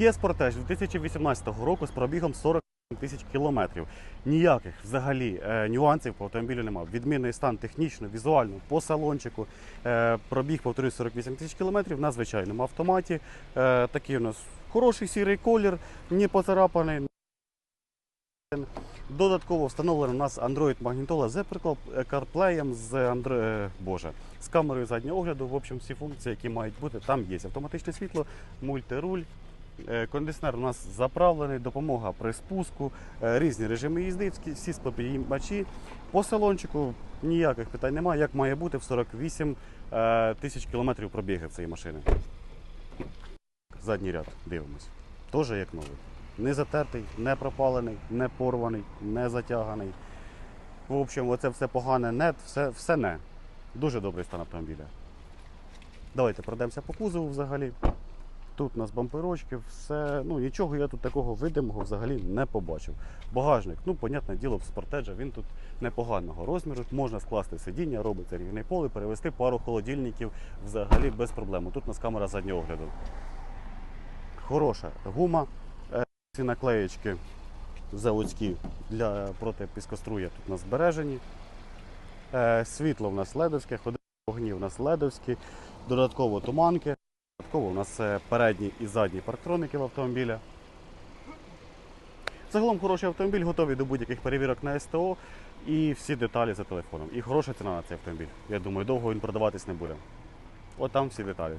Kia Sportage 2018 року з пробігом 40 тисяч кілометрів. Ніяких взагалі е, нюансів по автомобілю немає. Відмінний стан технічно, візуально, по салончику. Е, пробіг, повторюю, 48 тисяч кілометрів на звичайному автоматі. Е, такий у нас хороший сірий колір, не поцарапаний. Додатково встановлено у нас Android Magneto з CarPlay, з Android, Боже, з камерою заднього огляду. В общем, всі функції, які мають бути, там є. Автоматичне світло, мультируль. Е, Кондиціонер у нас заправлений, допомога при спуску, е, різні режими їзди, всі- склопідіймачі. По салончику ніяких питань немає, як має бути в 48 е, тисяч кілометрів пробіги цієї машини. Задній ряд дивимось. Теж як новий. Не затертий, не пропалений, не порваний, не затяганий. В общем, оце все погане, нет, все, все не. Дуже добрий стан автомобіля. Давайте пройдемося по кузову взагалі. Тут у нас бамперочки, все. Ну нічого я тут такого видимого взагалі не побачив. Багажник, ну, понятне діло, в спортеджа він тут непоганого розміру. Можна скласти сидіння, робиться рівний поле, перевести пару холодильників взагалі без проблем. Тут у нас камера заднього огляду. Хороша гума. Е, Ці наклеєчки заводські для проти тут у нас збережені. Е, Світло в нас ледовське, ходи вогні у нас ледовські, додатково туманки. Додатково у нас передні і задні парктроники автомобіля. Загалом хороший автомобіль, готовий до будь-яких перевірок на СТО і всі деталі за телефоном. І хороша ціна на цей автомобіль. Я думаю, довго він продаватись не буде. От там всі деталі.